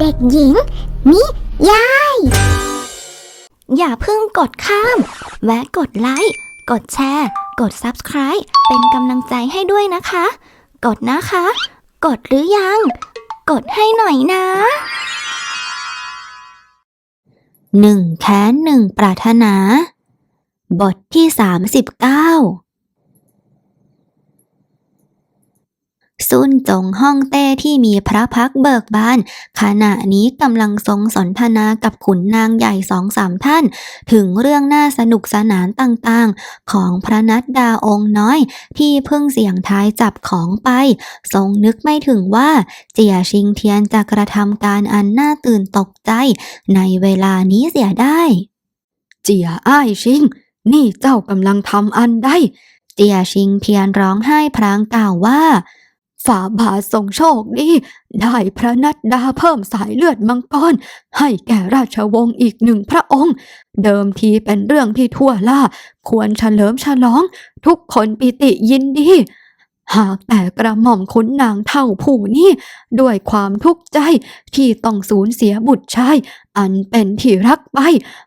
เด็กหญิง นิยาย อย่าเพิ่งกดข้าม แวะกดไลค์ กดแชร์ กด Subscribe เป็นกำลังใจให้ด้วยนะคะ กดนะคะ กดหรือยัง กดให้หน่อยนะหนึ่งแค้นหนึ่งปรารถนา บทที่ 39 ซุนจงฮ่องเต้ที่มีพระพักตร์เบิกบาน ขณะนี้กำลังทรงสนทนากับขุนนางใหญ่สองสามท่าน ถึงเรื่องน่าสนุกสนานต่างๆ ของพระนัดดาองค์น้อย ที่เพิ่งเสี่ยงทายจับของไป ทรงนึกไม่ถึงว่า เจียชิงเทียนจะกระทำการอันน่าตื่นตกใจ ในเวลานี้เสียได้ เจียอ้ายชิง นี่เจ้ากำลังทำอันใดเจียชิงเทียนร้องไห้พรางกล่าวว่า ฝ่าบาททรงโชคดีได้พระนัดดาเพิ่มสายเลือดมังกรให้แก่ราชวงศ์อีกหนึ่งพระองค์ เดิมทีเป็นเรื่องที่ทั่วล่า ควรเฉลิมฉลอง ทุกคนปิติยินดีหากแต่กระหม่อมขุนนางเท่าผู้นี้ ด้วยความทุกข์ใจที่ต้องสูญเสียบุตรชาย อันเป็นที่รักไป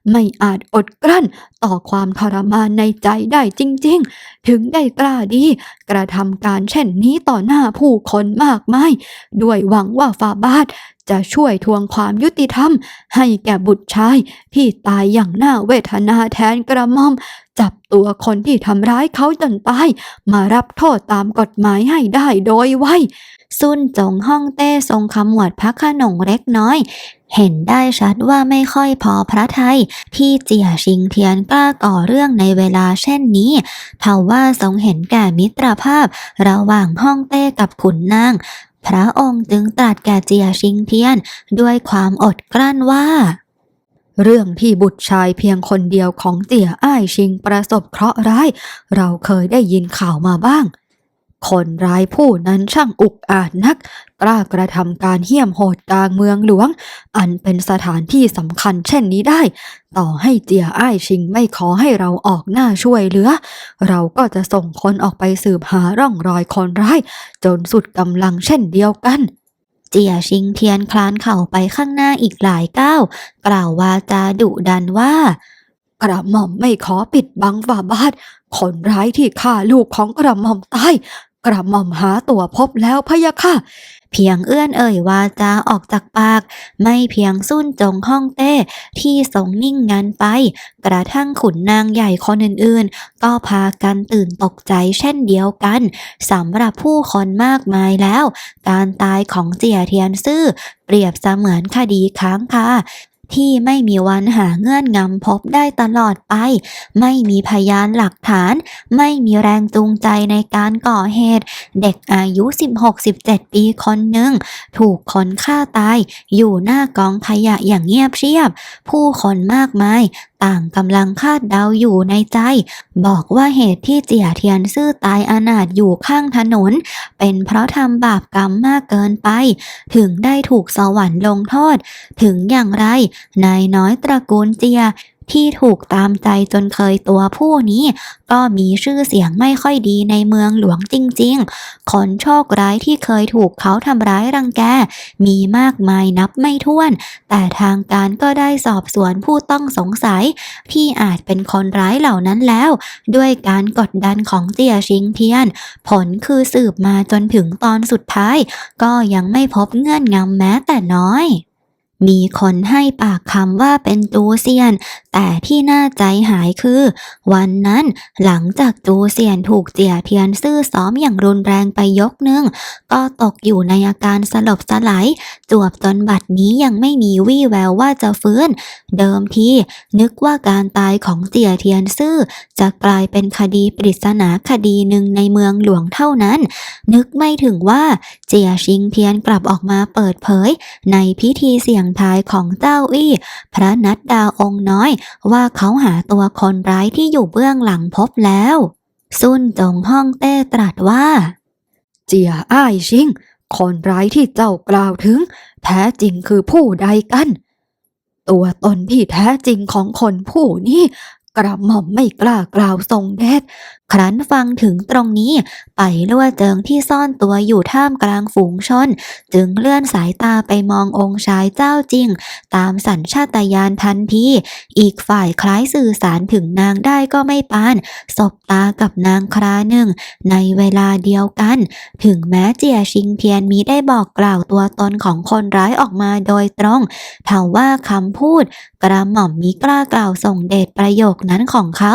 ไม่อาจอดกลั้นต่อความทรมานในใจได้จริง ๆ ถึงได้กล้าดี กระทำการเช่นนี้ต่อหน้าผู้คนมากมาย ด้วยหวังว่าฟาบาทจะช่วยทวงความยุติธรรม ให้แก่บุตรชายที่ตายอย่างน่าเวทนาแทนกระหม่อม จับตัวคนที่ทำร้ายเขาจนตาย มารับโทษตามกฎหมายให้ได้โดยไวซุนจงฮ่องเต้ทรงขมวดพระขนงเล็กน้อย เห็นได้ชัดว่าไม่ค่อยพอพระทัยที่เจียชิงเทียนกล้าก่อเรื่องในเวลาเช่นนี้เทว่าทรงเห็นแก่มิตรภาพระหว่างฮ่องเต้กับขุนนาง พระองค์จึงตรัสแก่เจียชิงเทียนด้วยความอดกลั้นว่า เรื่องที่บุตรชายเพียงคนเดียวของเตี่ยอ้ายชิงประสบเคราะห์ร้าย เราเคยได้ยินข่าวมาบ้าง คนร้ายผู้นั้นช่างอุกอาจนัก กล้ากระทำการเหี้ยมโหดกลางเมืองหลวง อันเป็นสถานที่สำคัญเช่นนี้ได้ ต่อให้เจียอ้ายชิงไม่ขอให้เราออกหน้าช่วยเหลือ เราก็จะส่งคนออกไปสืบหาร่องรอยคนร้าย จนสุดกำลังเช่นเดียวกันเจียชิงเทียนคลานเข่าไปข้างหน้าอีกหลายก้าว กล่าววาจาดุดันว่า กระหม่อมไม่ขอปิดบังฝ่าบาทคนร้ายที่ฆ่าลูกของกระหม่อมตายกระหม่อมหาตัวพบแล้วพะยะค่ะ เพียงเอื้อนเอ่ยวาจาออกจากปาก ไม่เพียงสุ่นจงฮ่องเต้ที่ทรงนิ่งงันไป กระทั่งขุนนางใหญ่คนอื่นๆ ก็พากันตื่นตกใจเช่นเดียวกันสำหรับผู้คนมากมายแล้ว การตายของเจียเทียนซื่อ เปรียบเสมือนคดีค้างคา ที่ไม่มีวันหาเงื่อนงำพบได้ตลอดไป ไม่มีพยานหลักฐาน ไม่มีแรงจูงใจในการก่อเหตุ เด็กอายุ 16-17 ปีคนหนึ่ง ถูกคนฆ่าตาย อยู่หน้ากองขยะอย่างเงียบเชียบ ผู้คนมากมายต่างกำลังคาดเดาอยู่ในใจ บอกว่าเหตุที่เจียเทียนซื่อตายอนาถอยู่ข้างถนน เป็นเพราะทำบาปกรรมมากเกินไป ถึงได้ถูกสวรรค์ลงโทษ ถึงอย่างไร นายน้อยตระกูลเจีย ที่ถูกตามใจจนเคยตัวผู้นี้ ก็มีชื่อเสียงไม่ค่อยดีในเมืองหลวงจริงๆ คนโชคร้ายที่เคยถูกเขาทำร้ายรังแก มีมากมายนับไม่ถ้วน แต่ทางการก็ได้สอบสวนผู้ต้องสงสัย ที่อาจเป็นคนร้ายเหล่านั้นแล้ว ด้วยการกดดันของเจียชิงเทียน ผลคือสืบมาจนถึงตอนสุดท้าย ก็ยังไม่พบเงื่อนงำแม้แต่น้อยมีคนให้ปากคำว่าเป็นตูเซียน แต่ที่น่าใจหายคือ วันนั้นหลังจากตูเซียนถูกเจียเทียนซื่อซ้อมอย่างรุนแรงไปยกหนึ่ง ก็ตกอยู่ในอาการสลบสลายจวบจนบัดนี้ยังไม่มีวี่แววว่าจะฟื้น เดิมทีนึกว่าการตายของเจียเทียนซื่อ จะกลายเป็นคดีปริศนาคดีหนึ่งในเมืองหลวงเท่านั้น นึกไม่ถึงว่าเจียชิงเทียนกลับออกมาเปิดเผย ในพิธีเสี่ยงทายของเจ้าอี้ พระนัดดาวองค์น้อยว่าเขาหาตัวคนร้ายที่อยู่เบื้องหลังพบแล้ว ซุนจงฮ่องเต้ตรัสว่า เจียอ้ายชิง คนร้ายที่เจ้ากล่าวถึง แท้จริงคือผู้ใดกัน ตัวตนที่แท้จริงของคนผู้นี้ กระหม่อมไม่กล้ากล่าวทรงเดชครั้นฟังถึงตรงนี้ ไปลั่วเจิงที่ซ่อนตัวอยู่ท่ามกลางฝูงชน จึงเลื่อนสายตาไปมององค์ชายเจ้าจริง ตามสัญชาตญาณทันทีอีกฝ่ายคล้ายสื่อสารถึงนางได้ก็ไม่ปาน สบตากับนางคราหนึ่ง ในเวลาเดียวกัน ถึงแม้เจียชิงเทียนมีได้บอกกล่าวตัวตนของคนร้ายออกมาโดยตรงเท่าว่าคำพูด กระหม่อมมิกล้ากล่าวส่งเดชประโยคนั้นของเขา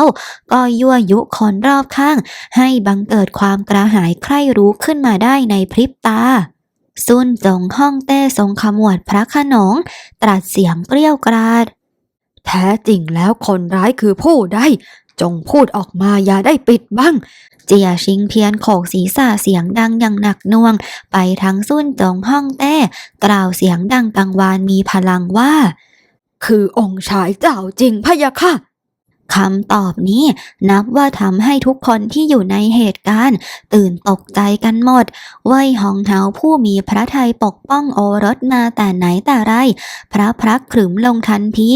ก็ยั่วยุคนรอบข้าง ให้บังเกิดความกระหายใคร่รู้ขึ้นมาได้ในพริบตาซุนจงห้องเต้ทรงขมวดพระขนง ตรัสเสียงเกรี้ยวกราด แท้จริงแล้วคนร้ายคือผู้ใดจงพูดออกมาอย่าได้ปิดบังเจียชิงเทียนโขกศีรษะเสียงดังอย่างหนักน่วง ไปทั้งซุนจงห้องเต้ กล่าวเสียงดังกังวานมีพลังว่า คือองค์ชายเจ้าจริงพะยะค่ะ คำตอบนี้นับว่าทำให้ทุกคนที่อยู่ในเหตุการณ์ ตื่นตกใจกันหมดว่ยหองเฮาผู้มีพระทัยปกป้องโอรสมาแต่ไหนแต่ไร พระพรักขรึมลงทันที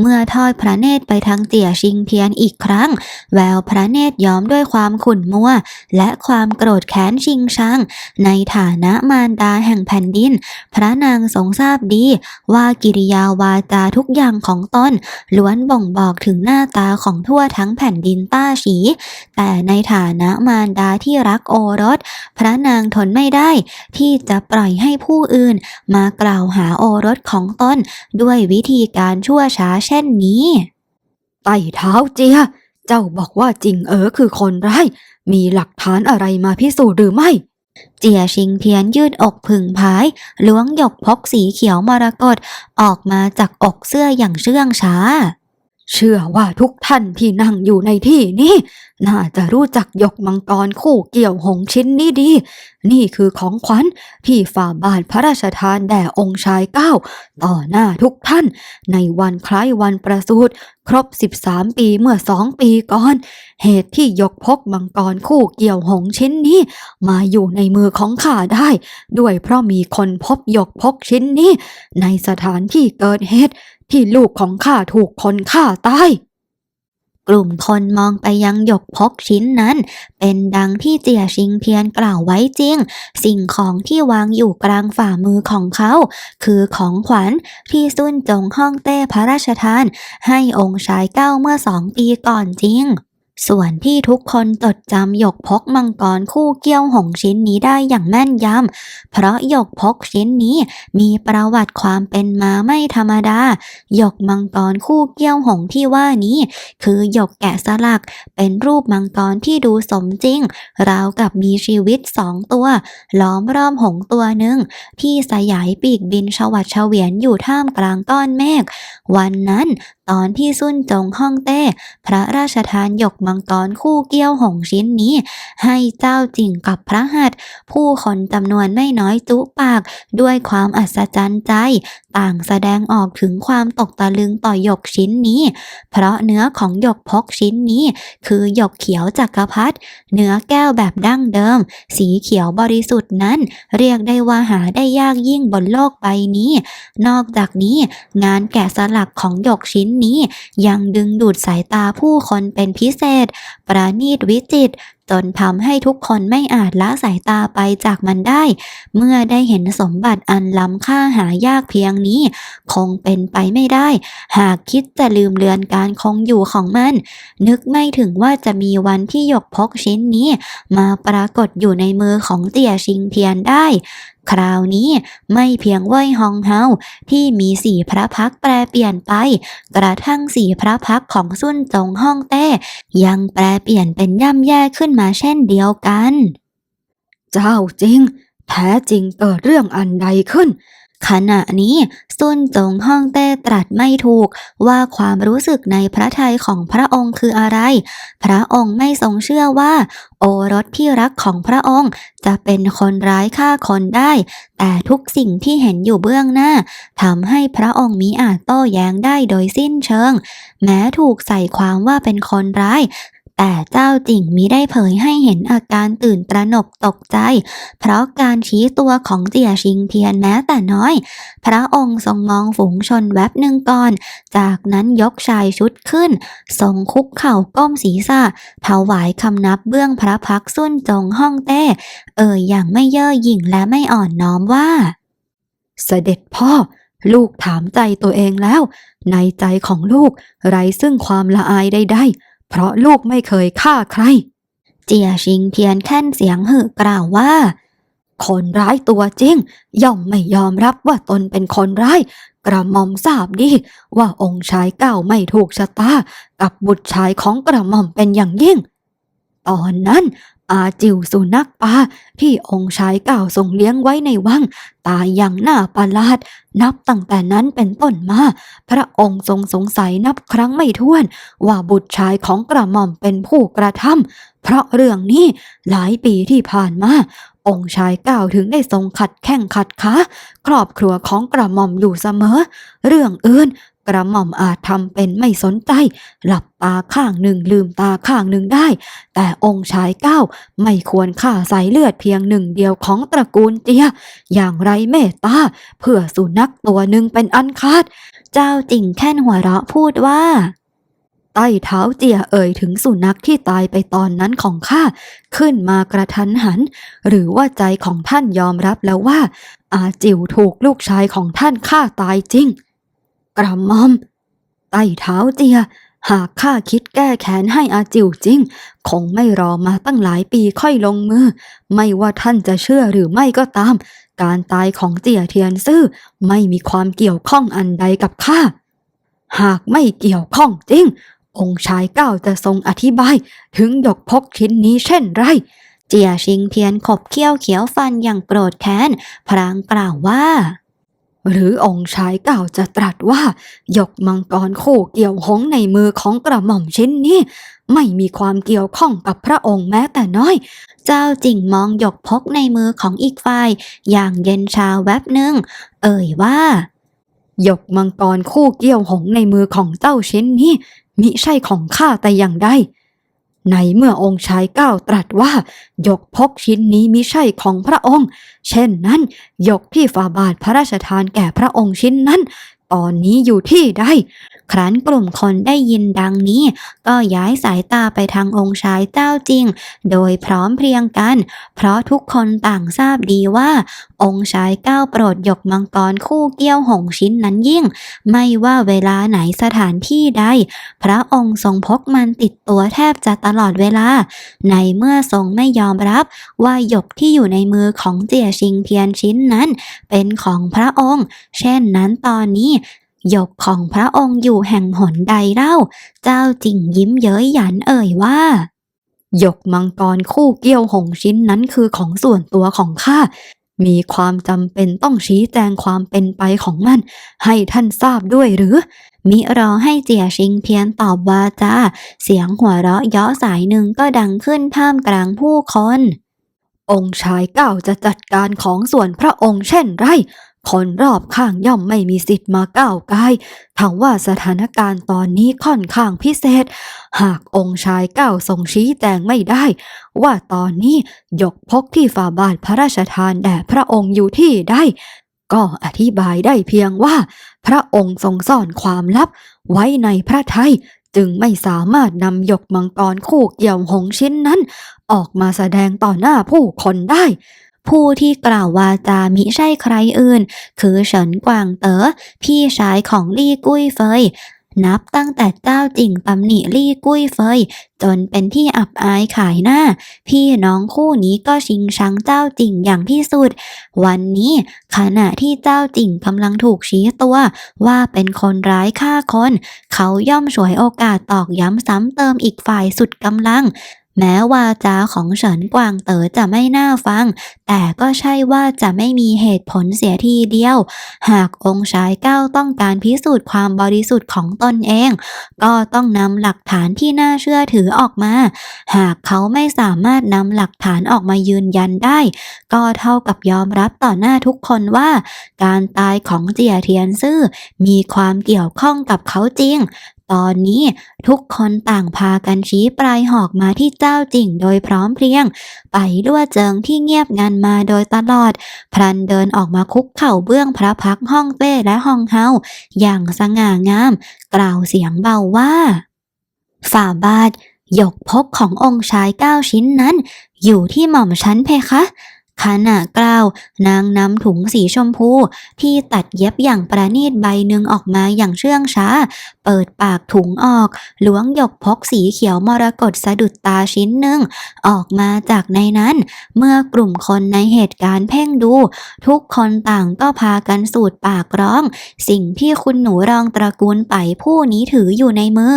เมื่อทอดพระเนตรไปทางเตี่ยชิงเทียนอีกครั้ง แววพระเนตรย้อมด้วยความขุ่นมัว และความโกรธแค้นชิงชัง ในฐานะมารดาแห่งแผ่นดิน พระนางทรงทราบดี ว่ากิริยาวาจาทุกอย่างของตนล้วนบ่งบอกถึงหน้าตาของทั่วทั้งแผ่นดินต้าฉี แต่ในฐานะมารดาที่รักโอรส พระนางทนไม่ได้ที่จะปล่อยให้ผู้อื่น มากล่าวหาโอรสของตนด้วยวิธีการชั่วช้าเช่นนี้ไต่เท้าเจีย เจ้าบอกว่าจริงเอ๋อคือคนร้าย มีหลักฐานอะไรมาพิสูจน์หรือไม่เจียชิงเทียนยืดอกผึ่งพาย ล้วงหยกพกสีเขียวมรกตออกมาจากอกเสื้ออย่างเชื่องช้า เชื่อว่าทุกท่านที่นั่งอยู่ในที่นี้ น่าจะรู้จักยกมังกรคู่เกี่ยวหงชิ้นนี้ดี นี่คือของขวัญที่ฝ่าบาทพระราชทานแด่องค์ชายเก้า ต่อหน้าทุกท่าน ในวันคล้ายวันประสูติครบ 13 ปีเมื่อสองปีก่อน เหตุที่ยกพกมังกรคู่เกี่ยวหงชิ้นนี้ มาอยู่ในมือของข้าได้ ด้วยเพราะมีคนพบยกพกชิ้นนี้ ในสถานที่เกิดเหตุ ที่ลูกของข้าถูกคนฆ่าตาย กลุ่มคนมองไปยังหยกพกชิ้นนั้น เป็นดังที่เจียชิงเทียนกล่าวไว้จริง สิ่งของที่วางอยู่กลางฝ่ามือของเขา คือของขวัญที่ซุนจงฮ่องเต้พระราชทาน ให้องค์ชายเก้าเมื่อสองปีก่อนจริง ส่วนที่ทุกคนจดจำหยกพกมังกรคู่เกี้ยวหงชิ้นนี้ได้อย่างแม่นยำ เพราะหยกพกชิ้นนี้มีประวัติความเป็นมาไม่ธรรมดา หยกมังกรคู่เกี้ยวหงที่ว่านี้ คือหยกแกะสลัก เป็นรูปมังกรที่ดูสมจริง ราวกับมีชีวิตสองตัว ล้อมรอบหงตัวหนึ่ง ที่สยายปีกบินชวัดเฉวียนอยู่ท่ามกลางก้อนเมฆ วันนั้นตอนที่ซุนจงฮ่องเต้ พระราชทานหยกมังกรคู่เกี้ยวหงชิ้นนี้ ให้เจ้าจิงกับพระหัตถ์ผู้คนจำนวนไม่น้อยจุปาก ด้วยความอัศจรรย์ใจ ต่างแสดงออกถึงความตกตะลึงต่อหยกชิ้นนี้ เพราะเนื้อของหยกพกชิ้นนี้ คือหยกเขียวจักรพรรดิเนื้อแก้วแบบดั้งเดิม สีเขียวบริสุทธิ์นั้น เรียกได้ว่าหาได้ยากยิ่งบนโลกใบนี้ นอกจากนี้งานแกะสลักของหยกชิ้นนี้ ยังดึงดูดสายตาผู้คนเป็นพิเศษ ประณีตวิจิตจนทำให้ทุกคนไม่อาจละสายตาไปจากมันได้ เมื่อได้เห็นสมบัติอันล้ำค่าหายากเพียงนี้ คงเป็นไปไม่ได้ หากคิดจะลืมเลือนการคงอยู่ของมัน นึกไม่ถึงว่าจะมีวันที่หยกพกชิ้นนี้ มาปรากฏอยู่ในมือของเตี่ยชิงเทียนได้ คราวนี้ไม่เพียงเว่ยฮองเฮาที่มีสีพระพักแปรเปลี่ยนไป กระทั่งสีพระพักของซุนจงฮ่องเต้ ยังแปรเปลี่ยนเป็นย่ำแย่ขึ้นมาเช่นเดียวกัน เจ้าจริง แท้จริงเกิดเรื่องอันใดขึ้น ขณะนี้ซุนจงฮ่องเต้ตรัสไม่ถูกว่าความรู้สึกในพระทัยของพระองค์คืออะไร พระองค์ไม่ทรงเชื่อว่า โอรสที่รักของพระองค์จะเป็นคนร้ายฆ่าคนได้ แต่ทุกสิ่งที่เห็นอยู่เบื้องหน้าทำให้พระองค์มิอาจโต้แย้งได้โดยสิ้นเชิง แม้ถูกใส่ความว่าเป็นคนร้าย แต่เจ้าจิ่งมิได้เผยให้เห็นอาการตื่นตระหนกตกใจ เพราะการชี้ตัวของเจียชิงเทียนแม้แต่น้อย พระองค์ทรงมองฝูงชนแวบหนึ่งก่อน จากนั้นยกชายชุดขึ้น ทรงคุกเข่าก้มศีรษะถวายคำนับเบื้องพระพักตร์สุนจงฮ่องเต้ เอ่ยอย่างไม่เย่อหยิ่งและไม่อ่อนน้อมว่า เสด็จพ่อ ลูกถามใจตัวเองแล้ว ในใจของลูกไรซึ่งความละอายใดๆ เพราะลูกไม่เคยฆ่าใคร เจียชิงเพียนแค่นเสียงหึกล่าวว่า คนร้ายตัวจริง ย่อมไม่ยอมรับว่าตนเป็นคนร้าย กระหม่อมทราบดี ว่าองค์ชายเก้าไม่ถูกชะตา กับบุตรชายของกระหม่อมเป็นอย่างยิ่ง ตอนนั้น อาจิวสุนัขป่าที่องค์ชายเก้าทรงเลี้ยงไว้ในวัง ตายอย่างน่าประหลาด นับตั้งแต่นั้นเป็นต้นมา พระองค์ทรงสงสัยนับครั้งไม่ถ้วน ว่าบุตรชายของกระหม่อมเป็นผู้กระทำเพราะเรื่องนี้หลายปีที่ผ่านมาองค์ชายก้าวถึงได้ทรงขัดแข้งขัดขาครอบครัวของกระหม่อมอยู่เสมอ เรื่องอื่น กระหม่อมอาจทำเป็นไม่สนใจ หลับตาข้างหนึ่งลืมตาข้างหนึ่งได้ แต่องค์ชายเก้าไม่ควรฆ่าสายเลือดเพียงหนึ่งเดียวของตระกูลเตีย อย่างไรเมตตา เพื่อสุนัขตัวหนึ่งเป็นอันขาด เจ้าจิ่งแค่นหัวเราะพูดว่าใต้เท้าเจียเอ่ยถึงสุนัขที่ตายไปตอนนั้นของข้า ขึ้นมากระทันหัน หรือว่าใจของท่านยอมรับแล้วว่า อาจิ๋วถูกลูกชายของท่านฆ่าตายจริง กระหม่อมใต้เท้าเจีย หากข้าคิดแก้แค้นให้อาจิวจริง คงไม่รอมาตั้งหลายปีค่อยลงมือ ไม่ว่าท่านจะเชื่อหรือไม่ก็ตาม การตายของเจียเทียนซื่อไม่มีความเกี่ยวข้องอันใดกับข้า หากไม่เกี่ยวข้องจริง องค์ชายเก้าจะทรงอธิบาย ถึงหยกพกชิ้นนี้เช่นไรเจียชิงเทียนขบเคี้ยวเขียวฟันอย่างโกรธแค้น พรางกล่าวว่า หรือองค์ชายเก่าจะตรัสว่าหยกมังกรคู่เกี่ยวหงในมือของกระหม่อมเชิ้นนี้ ไม่มีความเกี่ยวข้องกับพระองค์แม้แต่น้อย เจ้าจิ่งมองหยกพกในมือของอีกฝ่าย อย่างเย็นชาแวบหนึ่ง เอ่ยว่าหยกมังกรคู่เกี่ยวหงในมือของเจ้าเชิ้นนี้มิใช่ของข้าแต่อย่างใด ในเมื่อองค์ชายก้าวตรัสว่าหยกพกชิ้นนี้มิใช่ของพระองค์ เช่นนั้นหยกที่ฝ่าบาทพระราชทานแก่พระองค์ชิ้นนั้น ตอนนี้อยู่ที่ใด ครั้นกลุ่มคนได้ยินดังนี้ ก็ย้ายสายตาไปทางองค์ชายเจ้าจริง โดยพร้อมเพรียงกัน เพราะทุกคนต่างทราบดีว่า องค์ชายก้าโปรดหยกมังกรคู่เกี้ยวหงชิ้นนั้นยิ่ง ไม่ว่าเวลาไหนสถานที่ใด พระองค์ทรงพกมันติดตัวแทบจะตลอดเวลา ในเมื่อทรงไม่ยอมรับว่าหยกที่อยู่ในมือของเจียชิงเทียนชิ้นนั้น เป็นของพระองค์ เช่นนั้นตอนนี้ ยกของพระองค์อยู่แห่งหนใดเล่า เจ้าจิ่งยิ้มเย้ยหยันเอ่ยว่าหยกมังกรคู่เกี้ยวหงชิ้นนั้นคือของส่วนตัวของข้า มีความจำเป็นต้องชี้แจงความเป็นไปของมัน ให้ท่านทราบด้วยหรือ มิรอให้เจียชิงเทียนตอบว่าจ้าเสียงหัวเราะเยาะสายหนึ่งก็ดังขึ้นท่ามกลางผู้คน องค์ชายเก้าจะจัดการของส่วนพระองค์เช่นไร คนรอบข้างย่อมไม่มีสิทธิ์มาก้าวกายทั้งว่าสถานการณ์ตอนนี้ค่อนข้างพิเศษ หากองค์ชายเก้าทรงชี้แจงไม่ได้ ว่าตอนนี้ยกพกที่ฝ่าบาทพระราชทานแด่พระองค์อยู่ที่ใดก็อธิบายได้เพียงว่า พระองค์ทรงซ่อนความลับไว้ในพระทัยจึงไม่สามารถนำหยกมังกรคู่เกี่ยวหงชิ้นนั้น ออกมาแสดงต่อหน้าผู้คนได้ ผู้ที่กล่าววาจามิใช่ใครอื่น คือเฉินกวางเต๋อพี่ชายของลี่กุ้ยเฟยนับตั้งแต่เจ้าจิ่งตำหนิลี่กุ้ยเฟย จนเป็นที่อับอายขายหน้า พี่น้องคู่นี้ก็ชิงชังเจ้าจิ่งอย่างที่สุด วันนี้ขณะที่เจ้าจิ่งกำลังถูกชี้ตัวว่าเป็นคนร้ายฆ่าคน เขาย่อมฉวยโอกาสตอกย้ำซ้ำเติมอีกฝ่ายสุดกำลัง แม้วาจาของเฉินกวางเต๋อจะไม่น่าฟัง แต่ก็ใช่ว่าจะไม่มีเหตุผลเสียทีเดียว หากองค์ชายเก้าต้องการพิสูจน์ความบริสุทธิ์ของตนเอง ก็ต้องนำหลักฐานที่น่าเชื่อถือออกมา หากเขาไม่สามารถนำหลักฐานออกมายืนยันได้ ก็เท่ากับยอมรับต่อหน้าทุกคนว่า การตายของเจียเทียนซื่อมีความเกี่ยวข้องกับเขาจริงตอนนี้ทุกคนต่างพากันชี้ปลายหอกมาที่เจ้าจิ่งโดยพร้อมเพรียง ไปลั่วเจิงที่เงียบงันมาโดยตลอด พลันเดินออกมาคุกเข่าเบื้องพระพักห้องเต้และห้องเฮาอย่างสง่างาม กล่าวเสียงเบาว่า ฝ่าบาทหยกพกขององค์ชายเก้าชิ้นนั้น อยู่ที่หม่อมชั้นเพคะ ขณะกล่าว นางนำถุงสีชมพู ที่ตัดเย็บอย่างประณีตใบหนึ่งออกมาอย่างเชื่องช้า เปิดปากถุงออก ล้วงหยกพกสีเขียวมรกตสะดุดตาชิ้นหนึ่ง ออกมาจากในนั้น เมื่อกลุ่มคนในเหตุการณ์เพ่งดู ทุกคนต่างก็พากันสูดปากร้อง สิ่งที่คุณหนูรองตระกูลไปผู้นี้ถืออยู่ในมือ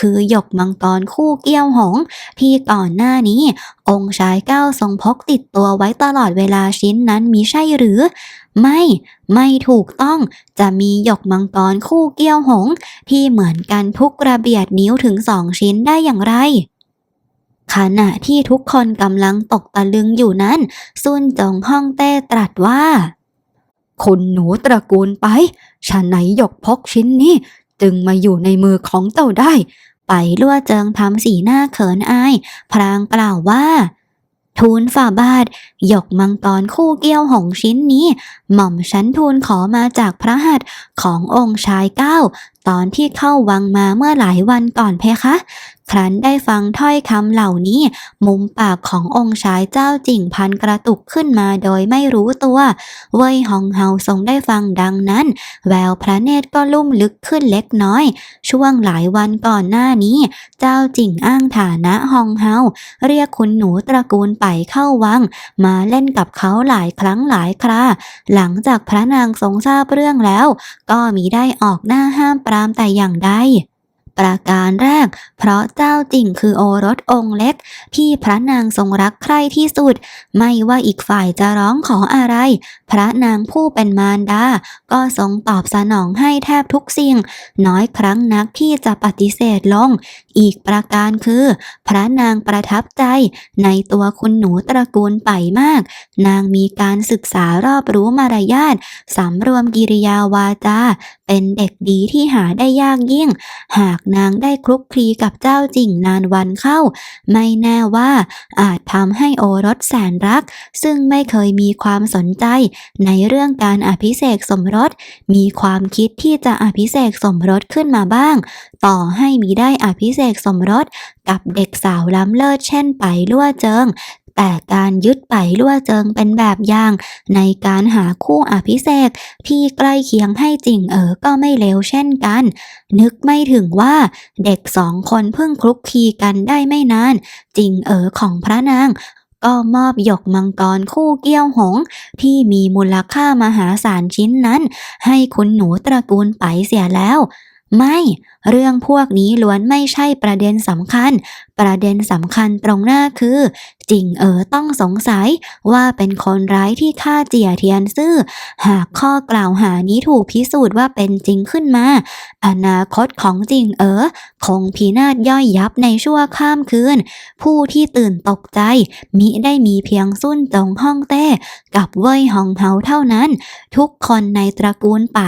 คือหยกมังกรคู่เกี้ยวหง ที่ก่อนหน้านี้ องค์ชายเก้าทรงพกติดตัวไว้ตลอดเวลาชิ้นนั้นมีใช่หรือ ไม่ ไม่ถูกต้องจะมีหยกมังกรคู่เกี้ยวหง ที่เหมือนกันทุกระเบียดนิ้วถึงสองชิ้นได้อย่างไรขณะที่ทุกคนกำลังตกตะลึงอยู่นั้น ซุนจงฮ่องเต้ตรัสว่าคุณหนูตระกูลไปฉะไหนหยกพกชิ้นนี้ จึงมาอยู่ในมือของเจ้าได้ ไปลั่วเจิงทำสีหน้าเขินอายพรางกล่าวว่า ทูลฝ่าบาท หยกมังกรคู่เกี้ยวหงชิ้นนี้ หม่อมฉันทูลขอมาจากพระหัตถ์ขององค์ชายเก้า ตอนที่เข้าวังมาเมื่อหลายวันก่อนเพคะ ครั้นได้ฟังถ้อยคำเหล่านี้ มุมปากขององค์ชายเจ้าจิ่งพันกระตุกขึ้นมาโดยไม่รู้ตัว เว่ยหองเฮาทรงได้ฟังดังนั้น แววพระเนตรก็ลุ่มลึกขึ้นเล็กน้อย ช่วงหลายวันก่อนหน้านี้ เจ้าจิ่งอ้างฐานะฮองเฮาเรียกคุณหนูตระกูลไปเข้าวัง มาเล่นกับเขาหลายครั้งหลายครา หลังจากพระนางทรงทราบเรื่องแล้ว ก็มีได้ออกหน้าห้ามปราามแต่อย่างใด ประการแรก เพราะเจ้าจริงคือโอรสองค์เล็กที่พระนางทรงรักใคร่ที่สุด ไม่ว่าอีกฝ่ายจะร้องขออะไร พระนางผู้เป็นมารดา ก็ทรงตอบสนองให้แทบทุกสิ่ง น้อยครั้งนักที่จะปฏิเสธลง อีกประการคือ พระนางประทับใจ ในตัวคุณหนูตระกูลไปมาก นางมีการศึกษารอบรู้มารยาทสำรวมกิริยาวาจา เป็นเด็กดีที่หาได้ยากยิ่ง หากนางได้คลุกคลีกับเจ้าจริงนานวันเข้า ไม่แน่ว่าอาจทำให้โอรสแสนรัก ซึ่งไม่เคยมีความสนใจ ในเรื่องการอภิเษกสมรส มีความคิดที่จะอภิเษกสมรสขึ้นมาบ้าง ต่อให้มีได้อภิเษกสมรส กับเด็กสาวล้ำเลิศเช่นไปลั่วเจิง แต่การยึดไปลั่วเจิงเป็นแบบอย่าง ในการหาคู่อภิเษกที่ใกล้เคียงให้จริงเอ๋อก็ไม่เลวเช่นกัน นึกไม่ถึงว่าเด็กสองคนเพิ่งคลุกคลีกันได้ไม่นาน จริงเอ๋อของพระนางก็มอบหยกมังกรคู่เกี้ยวหง ที่มีมูลค่ามหาศาลชิ้นนั้น ให้คุณหนูตระกูลไปเสียแล้ว ไม่ เรื่องพวกนี้ล้วนไม่ใช่ประเด็นสำคัญ ประเด็นสำคัญตรงหน้าคือจริงเอ๋อต้องสงสัยว่าเป็นคนร้ายที่ฆ่าเจียเทียนซื่อ หากข้อกล่าวหานี้ถูกพิสูจน์ว่าเป็นจริงขึ้นมา อนาคตของจริงเอ๋อคงพินาศย่อยยับในชั่วข้ามคืน ผู้ที่ตื่นตกใจมิได้มีเพียงซุ่นจงฮ่องเต้กับเว่ยหองเฮาเท่านั้น ทุกคนในตระกูลไป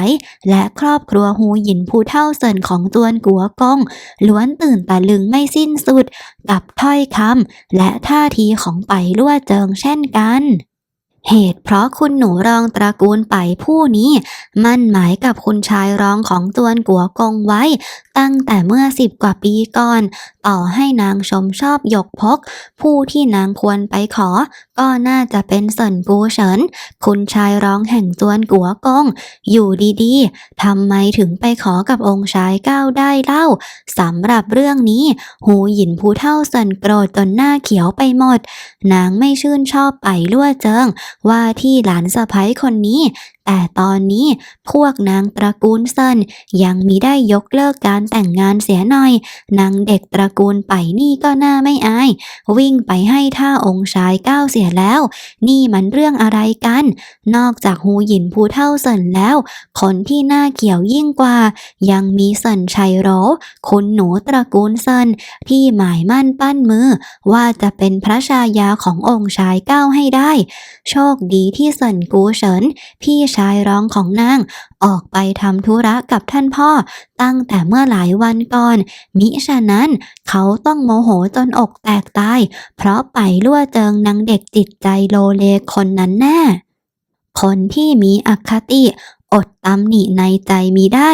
และครอบครัวฮูหยินผู้เท่าเซินของจวนกัวกงล้วนตื่นตะลึงไม่สิ้นสุดกับถ้อยคำและท่าทีของไปลั่วเจิงเช่นกันเหตุเพราะคุณหนูรองตระกูลไปผู้นี้ มั่นหมายกับคุณชายรองของจวนกัวกงไว้ ตั้งแต่เมื่อสิบกว่าปีก่อน ต่อให้นางชมชอบหยกพก ผู้ที่นางควรไปขอ ก็น่าจะเป็นเซินปูเฉิน คุณชายร้องแห่งจวนกัวกง อยู่ดีๆทำไมถึงไปขอกับองค์ชายก้าวได้เล่าสำหรับเรื่องนี้ หูหยินผู้เท่าเซินโกรธจนหน้าเขียวไปหมด นางไม่ชื่นชอบไปลั่วเจิง ว่าที่หลานสะพ้ยคนนี้ แต่ตอนนี้พวกนางตระกูลเซินยังมีได้ยกเลิกการแต่งงานเสียหน่อย นางเด็กตระกูลไปนี่ก็น่าไม่อาย วิ่งไปให้ท่าองค์ชายก้าวเสียแล้ว นี่มันเรื่องอะไรกัน นอกจากหูหยินผู้เท่าเซินแล้ว คนที่น่าเกี่ยวยิ่งกว่า ยังมีเซินชัยโรคุณหนูตระกูลเซินที่หมายมั่นปั้นมือ ว่าจะเป็นพระชายาขององค์ชายก้าวให้ได้ โชคดีที่เซินกูเฉินพี่ชายร้องของนาง ออกไปทำธุระกับท่านพ่อ ตั้งแต่เมื่อหลายวันก่อน มิฉะนั้นเขาต้องโมโหจนอกแตกตาย เพราะไปล่วเจิงนางเด็กจิตใจโลเลคนนั้นแน่คนที่มีอคติ อดตำหนิในใจมีได้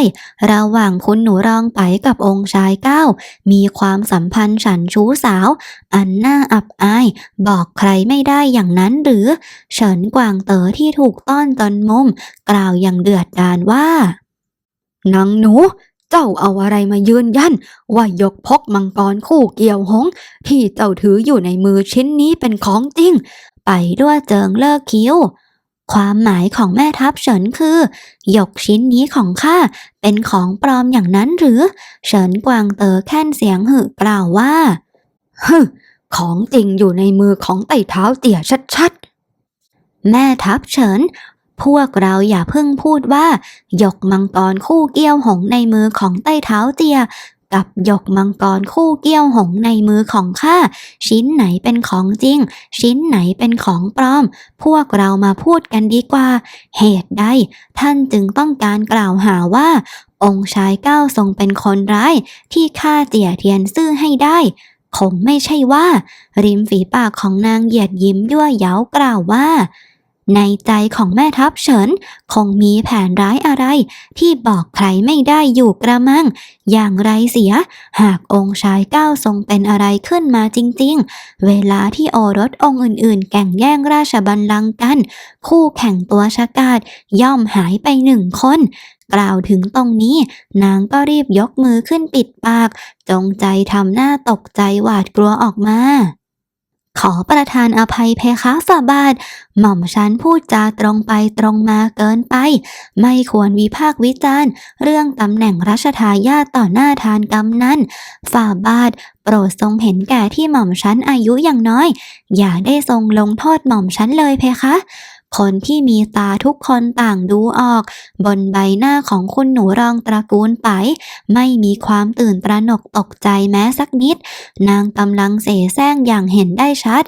ระหว่างคุณหนูรองไปกับองค์ชายเก้า มีความสัมพันธ์ฉันชู้สาว อันน่าอับอาย บอกใครไม่ได้อย่างนั้นหรือ เฉินกวางเต๋อที่ถูกต้อนจนมุม กล่าวอย่างเดือดดาลว่านางหนูเจ้าเอาอะไรมายืนยัน ว่ายกพกมังกรคู่เกี่ยวหง ที่เจ้าถืออยู่ในมือชิ้นนี้เป็นของจริง ไปด้วยเจิงเลิกคิ้ว ความหมายของแม่ทัพเฉินคือ หยกชิ้นนี้ของข้าเป็นของปลอมอย่างนั้นหรือ เฉินกวางเต๋อแค่นเสียงหึกล่าวว่าฮึของจริงอยู่ในมือของไต่เท้าเตี่ยชัดๆ แม่ทัพเฉิน พวกเราอย่าเพิ่งพูดว่า หยกมังกรคู่เกี้ยวหงในมือของใต้เท้าเตีย กับหยกมังกรคู่เกี้ยวหงในมือของข้า ชิ้นไหนเป็นของจริง ชิ้นไหนเป็นของปลอม พวกเรามาพูดกันดีกว่า เหตุใด ท่านจึงต้องการกล่าวหาว่า องค์ชายเก้าทรงเป็นคนร้าย ที่ฆ่าเจียเทียนซื่อให้ได้คงไม่ใช่ว่า ริมฝีปากของนางเหยียดยิ้มยั่วเย้ากล่าวว่า ในใจของแม่ทัพเฉิน คงมีแผนร้ายอะไร ที่บอกใครไม่ได้อยู่กระมัง อย่างไรเสีย หากองค์ชายเก้าทรงเป็นอะไรขึ้นมาจริงๆ เวลาที่โอรสองค์อื่นๆ แก่งแย่งราชบัลลังก์กัน คู่แข่งตัวชะกาดย่อมหายไปหนึ่งคน กล่าวถึงตรงนี้ นางก็รีบยกมือขึ้นปิดปาก จงใจทำหน้าตกใจหวาดกลัวออกมา ขอประทานอภัยเพคะฝ่าบาท หม่อมฉันพูดจาตรงไปตรงมาเกินไป ไม่ควรวิพากษ์วิจารณ์ เรื่องตำแหน่งรัชทายาทต่อหน้าทานกำนั้นฝ่าบาท โปรดทรงเห็นแก่ที่หม่อมฉันอายุอย่างน้อย อย่าได้ทรงลงโทษหม่อมฉันเลยเพคะ คนที่มีตาทุกคนต่างดูออก บนใบหน้าของคุณหนูรองตระกูลไป ไม่มีความตื่นตระหนกตกใจแม้สักนิด นางกำลังเสแสร้งอย่างเห็นได้ชัด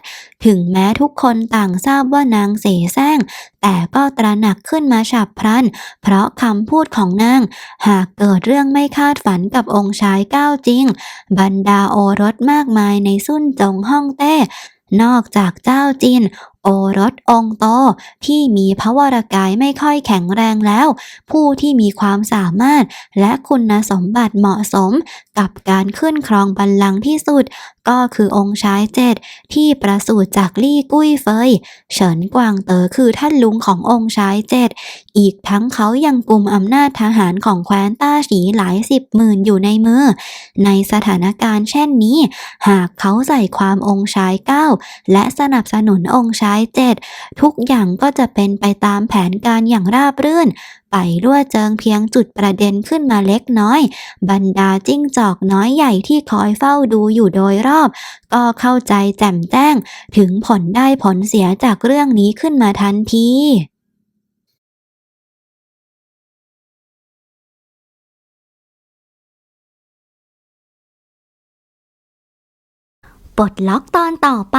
ถึงแม้ทุกคนต่างทราบว่านางเสแสร้ง แต่ก็ตระหนักขึ้นมาฉับพลัน เพราะคำพูดของนาง หากเกิดเรื่องไม่คาดฝันกับองค์ชายก้าวจริง บรรดาโอรสมากมายในสุ่นจงฮ่องเต้นอกจากเจ้าจินโอรสองโตที่มีพระวรกายไม่ค่อยแข็งแรงแล้ว ผู้ที่มีความสามารถและคุณสมบัติเหมาะสมกับการขึ้นครองบัลลังก์ที่สุด ก็คือองค์ชายเจ็ดที่ประสูติจากลี่กุ้ยเฟย เฉินกวางเต๋อคือท่านลุงขององค์ชายเจ็ดอีกทั้งเขายังกลุ่มอำนาจทหารของแคว้นต้าฉีหลายสิบหมื่นอยู่ในมือ ในสถานการณ์เช่นนี้ หากเขาใส่ความองค์ชายเก้าและสนับสนุนองค์ชายเจ็ดทุกอย่างก็จะเป็นไปตามแผนการอย่างราบรื่น ไปรั่วเจิงเพียงจุดประเด็นขึ้นมาเล็กน้อย บรรดาจิ้งจอกน้อยใหญ่ที่คอยเฝ้าดูอยู่โดยรอบ ก็เข้าใจแจ่มแจ้ง ถึงผลได้ผลเสียจากเรื่องนี้ขึ้นมาทันทีปลดล็อกตอนต่อไป